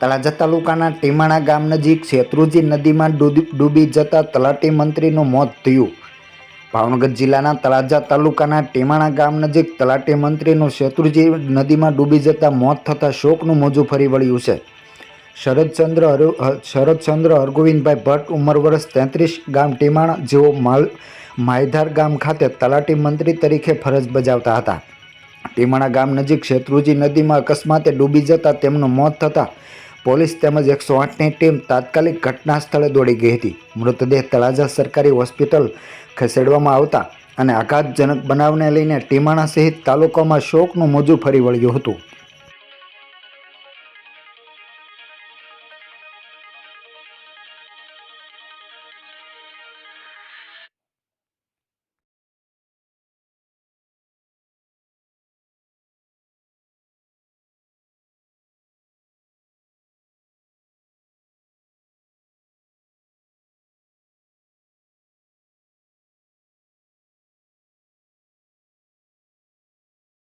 તળાજા તાલુકાના ટીમાણા ગામ નજીક શેત્રુજી નદીમાં ડૂબી જતા તલાટી મંત્રીનું મોત થયું. ભાવનગર જિલ્લાના તળાજા તાલુકાના ટીમાણા ગામ નજીક તલાટી મંત્રીનું શેત્રુજી નદીમાં ડૂબી જતા મોત થતાં શોકનું મોજું ફરી વળ્યું છે. શરદચંદ્ર શરદચંદ્ર હરગોવિંદભાઈ ભટ્ટ ઉંમર વર્ષ તેત્રીસ ગામ ટીમાણા જેઓ માલ, માયધાર ગામ ખાતે તલાટી મંત્રી તરીકે ફરજ બજાવતા હતા. ટીમાણા ગામ નજીક શેત્રુજી નદીમાં અકસ્માતે ડૂબી જતા તેમનું મોત થતાં પોલીસ તેમજ એકસો આઠની ટીમ તાત્કાલિક ઘટના સ્થળે દોડી ગઈ હતી. મૃતદેહ તળાજા સરકારી હોસ્પિટલ ખસેડવામાં આવતા અને આઘાતજનક બનાવને લઈને ટીમાણા સહિત તાલુકામાં શોકનું મોજું ફરી વળ્યું હતું.